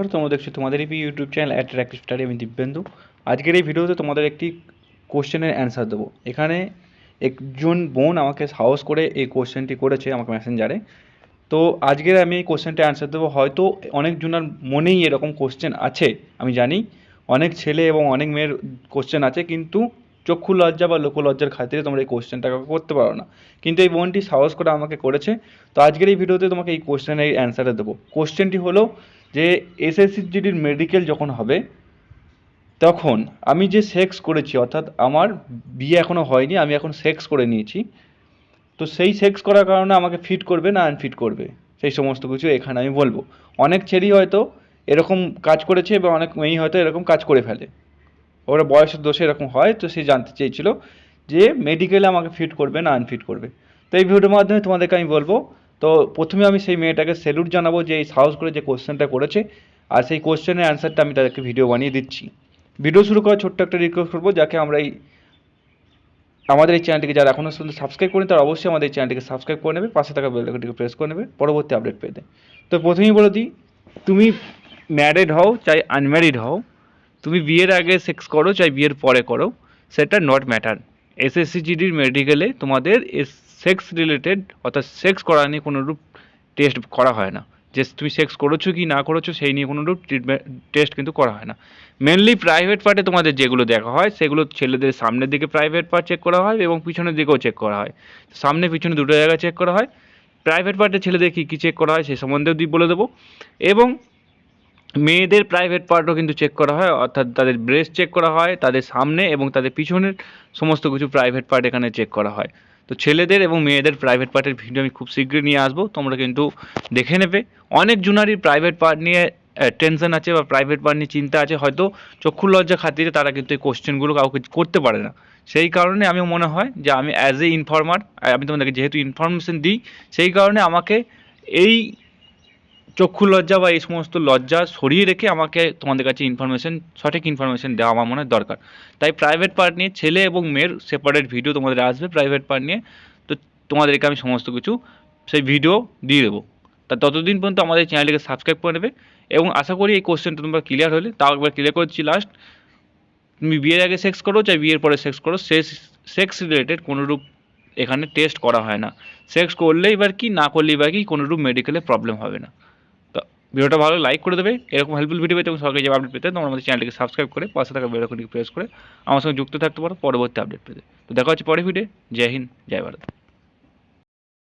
আর তোমরা দেখছ তোমাদের এই ইউটিউব চ্যানেল অ্যাট্রাক্টিভ স্টাডি আমি দিব্যেন্দু। আজকের এই ভিডিওতে তোমাদের একটি কোশ্চেনের অ্যান্সার দেবো। এখানে একজন বোন আমাকে সাহস করে এই কোশ্চেনটি করেছে আমাকে মেসেঞ্জারে তো আজকের আমি এই কোশ্চেনটা অ্যান্সার দেবো। হয়তো অনেকজনের মনেই এরকম কোশ্চেন আছে, আমি জানি। অনেক ছেলে এবং অনেক মেয়ের কোশ্চেন আছে, কিন্তু চক্ষু লজ্জা বা লোক লজ্জার খাতিরে তোমরা এই কোশ্চেনটাকে করতে পারো না। কিন্তু এই বোনটি সাহস করে আমাকে করেছে। তো আজকের এই ভিডিওতে তোমাকে এই কোশ্চেনের অ্যান্সারটা দেবো। কোশ্চেনটি হলো যে এসএসসি জিডির মেডিকেল যখন হবে, তখন আমি যে সেক্স করেছি, অর্থাৎ আমার বিয়ে এখনও হয়নি, আমি এখন সেক্স করে নিয়েছি, তো সেই সেক্স করার কারণে আমাকে ফিট করবে না আনফিট করবে? সেই সমস্ত কিছু এখানে আমি বলব। অনেক ছেলেই হয়তো এরকম কাজ করেছে বা অনেক মেয়েই হয়তো এরকম কাজ করে ফেলে। ওরা বয়সের দোষে এরকম হয়, তো সে জানতে চেয়েছিল যে মেডিকেলে আমাকে ফিট করবে না আনফিট করবে। তো এই ভিডিওর মাধ্যমে তোমাদেরকে আমি বলব, তো প্রথমে আমি সেই মেয়েটাকে স্যালুট জানাব যে এই সাহস করে যে কোশ্চেনটা করেছে, আর সেই কোশ্চেনের অ্যান্সারটা আমি তাদেরকে ভিডিও বানিয়ে দিচ্ছি। ভিডিও শুরু করার ছোট্ট একটা রিকোয়েস্ট করব, যাকে আমরা এই আমাদের এই চ্যানেলটিকে যারা এখনও শুধু সাবস্ক্রাইব করেন, তারা অবশ্যই আমাদের এই চ্যানেলটিকে সাবস্ক্রাইব করে নেবে, পাশে থাকা বেলটিকে প্রেস করে নেবে, পরবর্তী আপডেট পেতে তো প্রথমেই বলে দিই, তুমি ম্যারিড হও, চাই আনম্যারিড হও। তুমি বিয়ের আগে সেক্স করো চাই বিয়ের পরে করো, সেটা নট ম্যাটার এসএসসি জিডির মেডিকেলে তোমাদের সেক্স রিলেটেড অর্থাৎ সেক্স করা নিয়ে কোনো রূপ টেস্ট করা হয় না। যে তুমি সেক্স করেছ কি না করেছ সেই নিয়ে কোনো রূপ ট্রিটমেন্ট টেস্ট কিন্তু করা হয় না। মেনলি প্রাইভেট পার্টে তোমাদের যেগুলো দেখা হয়, সেগুলো ছেলেদের সামনের দিকে প্রাইভেট পার্ট চেক করা হয় এবং পিছনের দিকেও চেক করা হয়। সামনে পিছনে দুটো জায়গায় চেক করা হয়। প্রাইভেট পার্টে ছেলেদের কী কী চেক করা হয় সে সম্বন্ধেও বলে দেবো। এবং মেয়েদের প্রাইভেট পার্টও কিন্তু চেক করা হয়, অর্থাৎ তাদের ব্রেস্ট চেক করা হয়, তাদের সামনে এবং তাদের পিছনের সমস্ত কিছু প্রাইভেট পার্ট এখানে চেক করা হয়। তো ছেলেদের এবং মেয়েদের প্রাইভেট পার্টের ভিডিও আমি খুব শীঘ্রই নিয়ে আসব, তোমরা কিন্তু দেখে নেবে। অনেক জুনারই প্রাইভেট পার্ট নিয়ে টেনশন আছে বা প্রাইভেট পার্ট নিয়ে চিন্তা আছে, হয়তো চক্ষু লজ্জা খাতিরে তারা কিন্তু এই কোশ্চেনগুলো কাউকে করতে পারে না। সেই কারণে আমি মনে হয় যে আমি অ্যাজ এ ইনফর্মার আমি তোমাদেরকে যেহেতু ইনফরমেশন দিই, সেই কারণে আমাকে এই চক্ষু লজ্জা বা এই সমস্ত লজ্জা সরিয়ে রেখে আমাকে তোমাদের কাছে ইনফরমেশন সঠিক ইনফরমেশন দেওয়া আমার মনে দরকার। তাই প্রাইভেট পার্ট নিয়ে ছেলে এবং মেয়ের সেপারেট ভিডিও তোমাদের আসবে প্রাইভেট পার্ট নিয়ে। তো তোমাদেরকে আমি সমস্ত কিছু সেই ভিডিও দিয়ে দেবো। তা ততদিন পর্যন্ত আমাদের চ্যানেলটিকে সাবস্ক্রাইব করে নেবে এবং আশা করি এই কোশ্চেনটা তোমরা ক্লিয়ার হলে। তাও একবার ক্লিয়ার করছি লাস্ট তুমি বিয়ের আগে সেক্স করো চাই বিয়ের পরে সেক্স করো। সে সেক্স রিলেটেড কোনো রূপ এখানে টেস্ট করা হয় না। সেক্স করলে এবার কি, না করলে এবার কি কোনো রূপ মেডিকেলে প্রবলেম হবে না। ভিডিওটা ভালো লাইক করে দেবে, এরকম হেল্পফুল ভিডিও পেতে সরকারি যে আপডেট পেতে তোমরা আমাদের চ্যানেলটিকে সাবস্ক্রাইব করে পাশে থাকা বেলাকনটিকে প্রেস করে আমার সঙ্গে যুক্ত থাকতে পারো, পরবর্তী আপডেট পেতে। তো দেখা হচ্ছে পরে ভিডিও জয় হিন্দ, জয় ভারত।